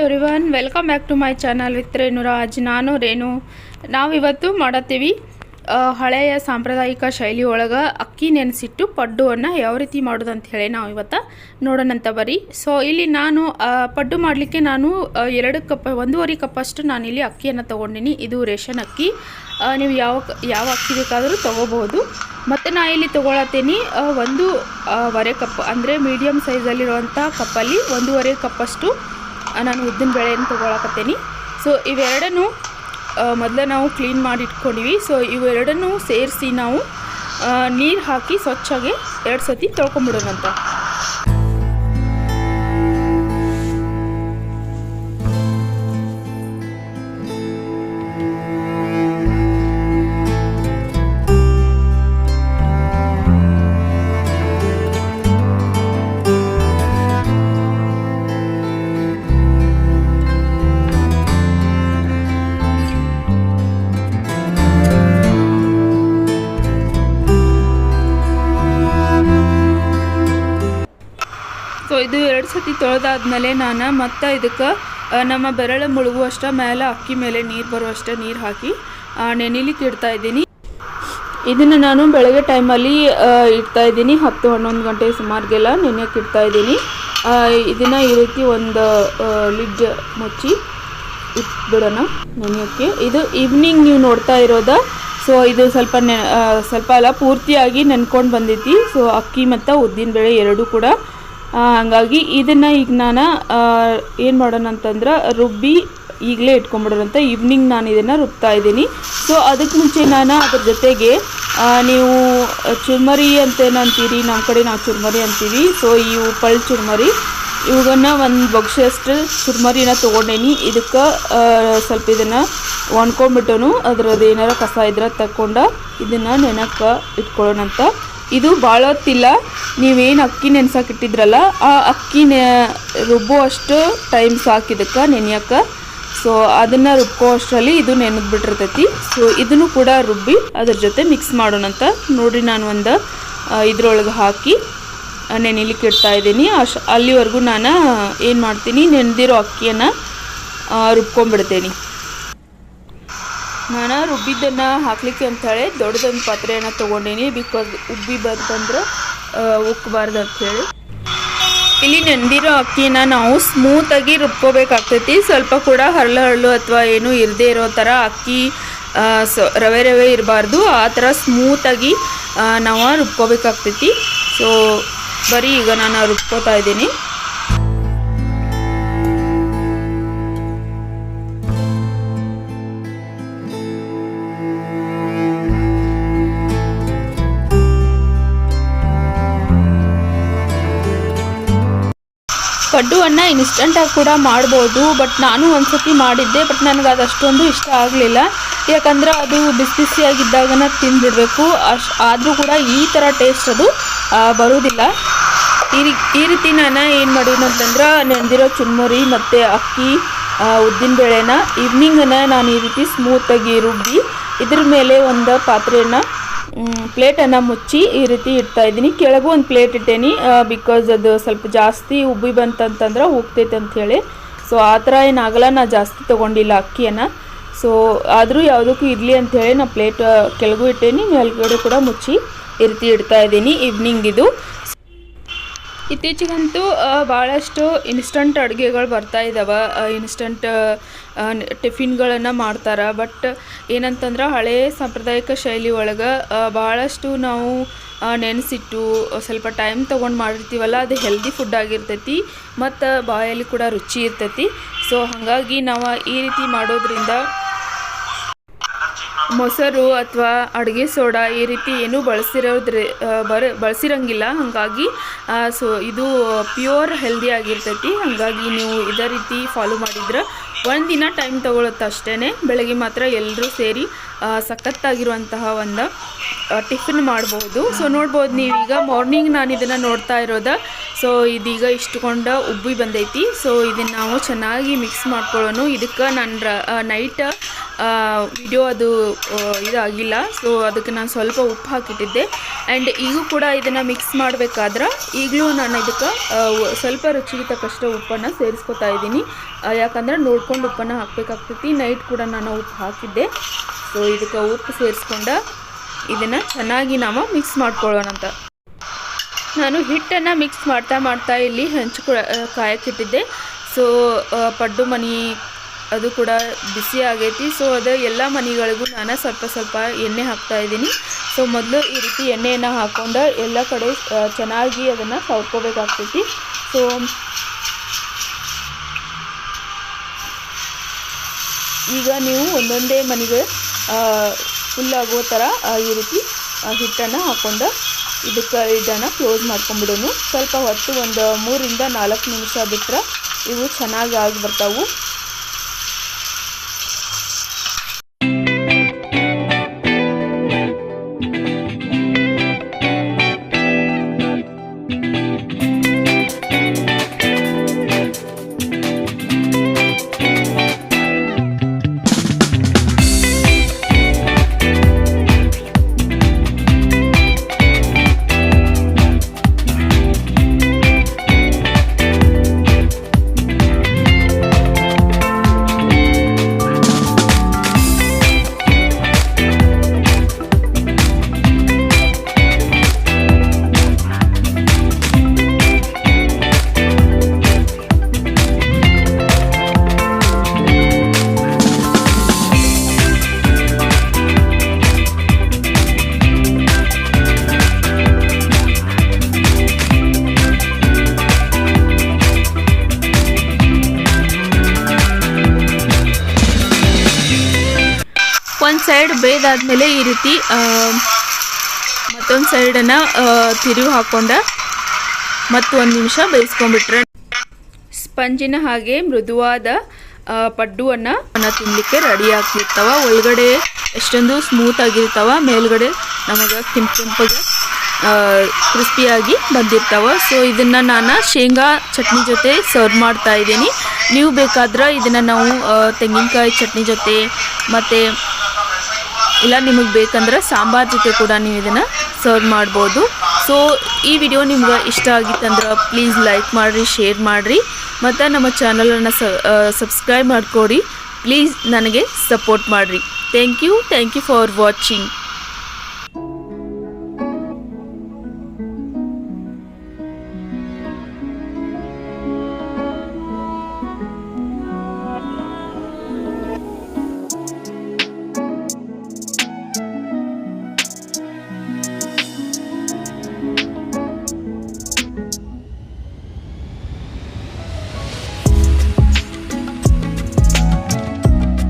Everyone welcome back to my channel with Renuraj ನಾನು ರೇಣು. ನಾವಿವತ್ತು ಮಾಡತ್ತೀವಿ ಹಳೆಯ ಸಾಂಪ್ರದಾಯಿಕ ಶೈಲಿ ಒಳಗೆ ಅಕ್ಕಿ ನೆನೆಸಿಟ್ಟು ಪಡ್ಡುವನ್ನು ಯಾವ ರೀತಿ ಮಾಡೋದು ಅಂತ ಹೇಳಿ ನಾವು ಇವತ್ತು ನೋಡೋಣಂತ ಬರೀ. ಸೊ ಇಲ್ಲಿ ನಾನು ಪಡ್ಡು ಮಾಡಲಿಕ್ಕೆ ನಾನು ಎರಡು ಕಪ್, ಒಂದೂವರೆ ಕಪ್ಪಷ್ಟು ಇಲ್ಲಿ ಅಕ್ಕಿಯನ್ನು ತೊಗೊಂಡಿನಿ. ಇದು ರೇಷನ್ ಅಕ್ಕಿ. ನೀವು ಯಾವ ಯಾವ ಅಕ್ಕಿ ಬೇಕಾದರೂ ತೊಗೋಬಹುದು. ಮತ್ತು ನಾ ಇಲ್ಲಿ ತೊಗೊಳತ್ತೀನಿ ಒಂದು ವರೆ ಕಪ್, ಅಂದರೆ ಮೀಡಿಯಮ್ ಸೈಜಲ್ಲಿರುವಂಥ ಕಪ್ಪಲ್ಲಿ ಒಂದೂವರೆ ಕಪ್ಪಷ್ಟು ನಾನು ಉದ್ದಿನ ಬೇಳೆಯನ್ನು ತೊಗೊಳಕತ್ತೇನೆ. ಸೊ ಇವೆರಡನ್ನು ಮೊದಲು ನಾವು ಕ್ಲೀನ್ ಮಾಡಿ ಇಟ್ಕೊಂಡಿವಿ ಸೊ ಇವೆರಡನ್ನು ಸೇರಿಸಿ ನಾವು ನೀರು ಹಾಕಿ ಸ್ವಚ್ಛಾಗಿ ಎರಡು ಸತಿ ತೊಳ್ಕೊಂಬಿಡೋಣಂತ. ಇದು ಎರಡು ಸತಿ ತೊಳೆದಾದ್ಮೇಲೆ ನಾನು ಮತ್ತೆ ಇದಕ್ಕೆ ನಮ್ಮ ಬೆರಳು ಮುಳುಗುವಷ್ಟ ಮೇಲೆ ಅಕ್ಕಿ ಮೇಲೆ ನೀರು ಬರುವಷ್ಟ ನೀರು ಹಾಕಿ ನೆನಿಲಿಕ್ಕೆ ಇಡ್ತಾ ಇದ್ದೀನಿ. ಇದನ್ನು ನಾನು ಬೆಳಗ್ಗೆ ಟೈಮಲ್ಲಿ ಇಡ್ತಾ ಇದ್ದೀನಿ. ಹತ್ತು ಹನ್ನೊಂದು ಗಂಟೆ ಸುಮಾರಿಗೆಲ್ಲ ನೆನೆಯಕ್ಕೆ ಇಡ್ತಾ ಇದ್ದೀನಿ. ಇದನ್ನು ಈ ರೀತಿ ಒಂದು ಲಿಡ್ ಮುಚ್ಚಿ ಇಟ್ಬಿಡೋಣ ನೆನೆಯೋಕ್ಕೆ. ಇದು ಈವ್ನಿಂಗ್ ನೀವು ನೋಡ್ತಾ ಇರೋದ, ಸೊ ಇದು ಸ್ವಲ್ಪ ನೆ ಸ್ವಲ್ಪ ಅಲ್ಲ, ಪೂರ್ತಿಯಾಗಿ ನೆನ್ಕೊಂಡು ಬಂದೈತಿ. ಸೊ ಅಕ್ಕಿ ಮತ್ತು ಉದ್ದಿನ ಬೇಳೆ ಎರಡೂ ಕೂಡ ಹಂಗಾಗಿ ಇದನ್ನು ಈಗ ನಾನು ಏನು ಮಾಡೋಣ ಅಂತಂದ್ರೆ ರುಬ್ಬಿ ಈಗಲೇ ಇಟ್ಕೊಂಬಿಡೋಣ ಅಂತ ಈವ್ನಿಂಗ್ ನಾನು ಇದನ್ನು ರುಬ್ತಾ ಇದ್ದೀನಿ. ಸೊ ಅದಕ್ಕೆ ಮುಂಚೆ ನಾನು ಅದ್ರ ಜೊತೆಗೆ ನೀವು ಚುರ್ಮರಿ ಅಂತೇನಂತೀರಿ ನಮ್ಮ ಕಡೆ ನಾವು ಚುರ್ಮರಿ ಅಂತೀವಿ. ಸೊ ಇವು ಪಳ್ ಚುರ್ಮರಿ. ಇವುಗನ್ನ ಒಂದು ಬೊಗ್ಸಷ್ಟು ಚುರ್ಮರಿನ ತೊಗೊಂಡೇನಿ. ಇದಕ್ಕೆ ಸ್ವಲ್ಪ ಇದನ್ನು ಒಣ್ಕೊಂಡ್ಬಿಟ್ಟನು ಅದ್ರದ್ದು ಏನಾರ ಕಸ ಇದ್ರೆ ತಕ್ಕೊಂಡು ಇದನ್ನು ನೆನಕ್ಕೆ ಇಟ್ಕೊಳ್ಳೋಣಂತ ಇದು ಭಾಳ ಹೊತ್ತಿಲ್ಲ ನೀವೇನು ಅಕ್ಕಿ ನೆನ್ಸಕ್ಕೆ ಇಟ್ಟಿದ್ರಲ್ಲ, ಆ ಅಕ್ಕಿ ನೆ ರುಬ್ಬುವಷ್ಟು ಟೈಮ್ ಸಾಕಿದಕ್ಕೆ ನೆನೆಯಕ್ಕೆ. ಸೊ ಅದನ್ನು ರುಬ್ಕೋ ಅಷ್ಟರಲ್ಲಿ ಇದು ನೆನೆದು ಬಿಟ್ಟಿರ್ತೈತಿ. ಸೊ ಇದನ್ನು ಕೂಡ ರುಬ್ಬಿ ಅದ್ರ ಜೊತೆ ಮಿಕ್ಸ್ ಮಾಡೋಣಂತ ನೋಡಿರಿ ನಾನು ಒಂದು ಇದ್ರೊಳಗೆ ಹಾಕಿ ನೆನಿಲಿಕ್ಕೆ ನೆನೆಲಿಕ್ಕೆ ಇಡ್ತಾ ಇದ್ದೀನಿ. ಅಶ್, ಅಲ್ಲಿವರೆಗೂ ನಾನು ಏನು ಮಾಡ್ತೀನಿ, ನೆನೆದಿರೋ ಅಕ್ಕಿಯನ್ನು ರುಬ್ಕೊಂಡ್ಬಿಡ್ತೀನಿ. ನಾನು ರುಬ್ಬಿದ್ದನ್ನು ಹಾಕ್ಲಿಕ್ಕೆ ಅಂಥೇಳಿ ದೊಡ್ಡದೊಂದು ಪಾತ್ರೆಯನ್ನು ತೊಗೊಂಡೀನಿ ಬಿಕಾಸ್ ಉಬ್ಬಿ ಬಂತಂದ್ರೆ ಉಕ್ಕಬಾರ್ದು ಅಂಥೇಳಿ ಇಲ್ಲಿ ನೆಂದಿರೋ ಅಕ್ಕಿನ ನಾವು ಸ್ಮೂತಾಗಿ ರುಬ್ಕೋಬೇಕಾಗ್ತೈತಿ. ಸ್ವಲ್ಪ ಕೂಡ ಹರಳು ಹರಳು ಅಥವಾ ಏನು ಇರದೇ ಇರೋ ಥರ ಅಕ್ಕಿ ರವೆ ರವೆ ಇರಬಾರ್ದು. ಆ ಥರ ಸ್ಮೂತಾಗಿ ನಾವು ರುಬ್ಕೋಬೇಕಾಗ್ತೈತಿ. ಸೊ ಬರೀ ಈಗ ನಾನು ರುಬ್ಕೋತಾ ಇದ್ದೀನಿ. ಪಡ್ಡುವನ್ನು ಇನ್ಸ್ಟಂಟಾಗಿ ಕೂಡ ಮಾಡ್ಬೋದು. ಬಟ್ ನಾನು ಒಂದ್ಸತಿ ಮಾಡಿದ್ದೆ ಬಟ್ ನನಗೆ ಅದು ಅಷ್ಟೊಂದು ಇಷ್ಟ ಆಗಲಿಲ್ಲ. ಯಾಕಂದ್ರೆ ಅದು ಬಿಸಿ ಬಿಸಿಯಾಗಿದ್ದಾಗನ ತಿಂದಿರಬೇಕು ಅಷ್ಟು ಆದರೂ ಕೂಡ ಈ ಥರ ಟೇಸ್ಟ್ ಅದು ಬರೋದಿಲ್ಲ. ಈ ರೀ, ಈ ರೀತಿ ನಾನು ಏನು ಮಾಡಿದ್ನ ಅಂತಂದ್ರೆ, ನೆಂದಿರೋ ಚುರ್ಮುರಿ ಮತ್ತು ಅಕ್ಕಿ ಉದ್ದಿನ ಬೇಳೆನ ಈವ್ನಿಂಗನ್ನು ನಾನು ಈ ರೀತಿ ಸ್ಮೂತಾಗಿ ರುಬ್ಬಿ, ಇದ್ರ ಮೇಲೆ ಒಂದು ಪಾತ್ರೆಯನ್ನು ಪ್ಲೇಟನ್ನು ಮುಚ್ಚಿ ಈ ರೀತಿ ಇಡ್ತಾ ಇದ್ದೀನಿ. ಕೆಳಗೂ ಒಂದು ಪ್ಲೇಟ್ ಇಟ್ಟೇನಿ ಬಿಕಾಸ್ ಅದು ಸ್ವಲ್ಪ ಜಾಸ್ತಿ ಉಬ್ಬಿ ಬಂತಂತಂದ್ರೆ ಹೋಗ್ತೈತೆ ಅಂಥೇಳಿ ಸೊ ಆ ಥರ ಏನಾಗಲ್ಲ, ನಾ ಜಾಸ್ತಿ ತೊಗೊಂಡಿಲ್ಲ ಅಕ್ಕಿಯನ್ನು. ಸೊ ಆದರೂ ಯಾವುದಕ್ಕೂ ಇರಲಿ ಅಂಥೇಳಿ ನಾ ಪ್ಲೇಟ್ ಕೆಳಗೂ ಇಟ್ಟೇನಿ, ಮೇಲ್ಗಡೆ ಕೂಡ ಮುಚ್ಚಿ ಈ ರೀತಿ ಇಡ್ತಾ ಇದ್ದೀನಿ ಈವ್ನಿಂಗ್ ಇದು. ಇತ್ತೀಚೆಗಂತೂ ಭಾಳಷ್ಟು ಇನ್ಸ್ಟಂಟ್ ಅಡುಗೆಗಳು ಬರ್ತಾ ಇದ್ದಾವೆ ಇನ್ಸ್ಟಂಟ್ ಟಿಫಿನ್ಗಳನ್ನು ಮಾಡ್ತಾರೆ. ಬಟ್ ಏನಂತಂದ್ರೆ ಹಳೆ ಸಾಂಪ್ರದಾಯಿಕ ಶೈಲಿ ಒಳಗೆ ಭಾಳಷ್ಟು ನಾವು ನೆನೆಸಿಟ್ಟು, ಸ್ವಲ್ಪ ಟೈಮ್ ತೊಗೊಂಡು ಮಾಡಿರ್ತೀವಲ್ಲ, ಅದು ಹೆಲ್ದಿ ಫುಡ್ ಆಗಿರ್ತೈತಿ, ಮತ್ತು ಬಾಯಲ್ಲಿ ಕೂಡ ರುಚಿ ಇರ್ತೈತಿ. ಸೊ, ಹಾಗಾಗಿ ನಾವು ಈ ರೀತಿ ಮಾಡೋದ್ರಿಂದ ಮೊಸರು ಅಥವಾ ಅಡುಗೆ ಸೋಡಾ ಈ ರೀತಿ ಏನೂ ಬಳಸಿರೋದ್ರ ಬರ, ಬಳಸಿರಂಗಿಲ್ಲ. ಹಾಗಾಗಿ ಸೊ, ಇದು ಪ್ಯೂರ್ ಹೆಲ್ದಿ ಆಗಿರ್ತೈತಿ. ಹಾಗಾಗಿ ನೀವು ಇದೇ ರೀತಿ ಫಾಲೋ ಮಾಡಿದ್ರೆ ಒಂದಿನ ಟೈಮ್ ತೊಗೊಳುತ್ತೆ ಅಷ್ಟೇ ಬೆಳಗ್ಗೆ ಮಾತ್ರ ಎಲ್ಲರೂ ಸೇರಿ ಸಖತ್ತಾಗಿರುವಂತಹ ಒಂದು ಟಿಫಿನ್ ಮಾಡ್ಬೋದು. ಸೊ ನೋಡ್ಬೋದು ನೀವೀಗ. ಮಾರ್ನಿಂಗ್ ನಾನು ಇದನ್ನು ನೋಡ್ತಾ ಇರೋದ. ಸೊ ಇದೀಗ ಇಷ್ಟುಕೊಂಡ ಉಬ್ಬಿ ಬಂದೈತಿ. ಸೊ ಇದನ್ನು ನಾವು ಚೆನ್ನಾಗಿ ಮಿಕ್ಸ್ ಮಾಡ್ಕೊಳ್ಳೋಣ ಇದಕ್ಕೆ ನಾನು ನೈಟ್ ವಿಡಿಯೋ ಅದು ಇದಾಗಿಲ್ಲ. ಸೊ ಅದಕ್ಕೆ ನಾನು ಸ್ವಲ್ಪ ಉಪ್ಪು ಹಾಕಿಟ್ಟಿದ್ದೆ. ಆ್ಯಂಡ್ ಈಗೂ ಕೂಡ ಇದನ್ನು ಮಿಕ್ಸ್ ಮಾಡಬೇಕಾದ್ರೆ ಈಗಲೂ ನಾನು ಇದಕ್ಕೆ ಸ್ವಲ್ಪ ರುಚಿಗೆ ತಕ್ಕಷ್ಟು ಉಪ್ಪನ್ನು ಸೇರಿಸ್ಕೊತಾ ಇದ್ದೀನಿ. ಯಾಕಂದರೆ ಯಾಕಂದ್ರೆ ನೋಡ್ಕೊಂಡು ಉಪ್ಪನ್ನು ಹಾಕಬೇಕಾಗ್ತೈತಿ. ನೈಟ್ ಕೂಡ ನಾನು ಉಪ್ಪು ಹಾಕಿದ್ದೆ. ಸೊ ಇದಕ್ಕೆ ಉಪ್ಪು ಸೇರಿಸ್ಕೊಂಡು ಇದನ್ನು ಚೆನ್ನಾಗಿ ನಾವು ಮಿಕ್ಸ್ ಮಾಡ್ಕೊಳ್ಳೋಣ ಅಂತ. ನಾನು ಹಿಟ್ಟನ್ನು ಮಿಕ್ಸ್ ಮಾಡ್ತಾ ಮಾಡ್ತಾ ಇಲ್ಲಿ ಹೆಂಚು ಕೂಡ ಕಾಯಕ್ಕಿಟ್ಟಿದ್ದೆ ಸೊ ಪಡ್ಡು ಮನಿ ಅದು ಕೂಡ ಬಿಸಿ ಆಗೈತಿ. ಸೊ ಅದು ಎಲ್ಲ ಮನಿಗಳಿಗೂ ನಾನು ಸ್ವಲ್ಪ ಸ್ವಲ್ಪ ಎಣ್ಣೆ ಹಾಕ್ತಾ ಇದ್ದೀನಿ. ಸೊ ಮೊದಲು ಈ ರೀತಿ ಎಣ್ಣೆಯನ್ನು ಹಾಕ್ಕೊಂಡು ಎಲ್ಲ ಕಡೆ ಚೆನ್ನಾಗಿ ಅದನ್ನು ಸವರ್ಕೋಬೇಕಾಗ್ತೈತಿ. ಸೊ ಈಗ ನೀವು ಒಂದೊಂದೇ ಮನೆಗೆ ಆಗೋ ಥರ ಈ ರೀತಿ ಹಿಟ್ಟನ್ನು ಹಾಕ್ಕೊಂಡು ಇದಕ್ಕೆ ಇದನ್ನು ಕ್ಲೋಸ್ ಮಾಡ್ಕೊಂಬಿಡೋನು. ಸ್ವಲ್ಪ ಹೊತ್ತು ಒಂದು ಮೂರಿಂದ ನಾಲ್ಕು ನಿಮಿಷ ಬಿಟ್ಟರೆ ಇವು ಚೆನ್ನಾಗಿ ಆಗಿ ಬರ್ತಾವು. ಸೈಡ್ ಬೇಯ್ದಾದ್ಮೇಲೆ ಈ ರೀತಿ ಮತ್ತೊಂದು ಸೈಡನ್ನು ತಿರುವು ಹಾಕ್ಕೊಂಡ ಮತ್ತು ಒಂದು ನಿಮಿಷ ಬೇಯಿಸ್ಕೊಂಡ್ಬಿಟ್ರೆ. ಸ್ಪಂಜಿನ ಹಾಗೆ ಮೃದುವಾದ ಪಡ್ಡುವನ್ನು ತಿನ್ನಲಿಕ್ಕೆ ರೆಡಿ ಆಗ್ತಿರ್ತಾವ. ಒಳಗಡೆ ಎಷ್ಟೊಂದು ಸ್ಮೂತ್ ಆಗಿರ್ತಾವ. ಮೇಲ್ಗಡೆ ನಮಗೆ ಕೆಂಪು ಕೆಂಪಗೆ ಕ್ರಿಸ್ಪಿಯಾಗಿ ಬಂದಿರ್ತಾವ. ಸೊ ಇದನ್ನು ನಾನು ಶೇಂಗಾ ಚಟ್ನಿ ಜೊತೆ ಸರ್ವ್ ಮಾಡ್ತಾ ಇದ್ದೀನಿ. ನೀವು ಬೇಕಾದ್ರೆ ಇದನ್ನು ನಾವು ತೆಂಗಿನಕಾಯಿ ಚಟ್ನಿ ಜೊತೆ ಮತ್ತು ಇಲ್ಲ, ನಿಮಗೆ ಬೇಕಂದ್ರೆ ಸಾಂಬಾರ್ ಜೊತೆ ಕೂಡ ನೀವು ಇದನ್ನು ಸರ್ವ್ ಮಾಡ್ಬೋದು. ಸೊ ಈ ವಿಡಿಯೋ ನಿಮ್ಗೆ ಇಷ್ಟ ಆಗಿತ್ತಂದ್ರೆ ಪ್ಲೀಸ್ ಲೈಕ್ ಮಾಡಿರಿ ಶೇರ್ ಮಾಡಿರಿ. ಮತ್ತು ನಮ್ಮ ಚಾನಲನ್ನು ಸಬ್ಸ್ಕ್ರೈಬ್ ಮಾಡಿಕೊಡಿ. ಪ್ಲೀಸ್ ನನಗೆ ಸಪೋರ್ಟ್ ಮಾಡಿರಿ. Thank you thank you for watching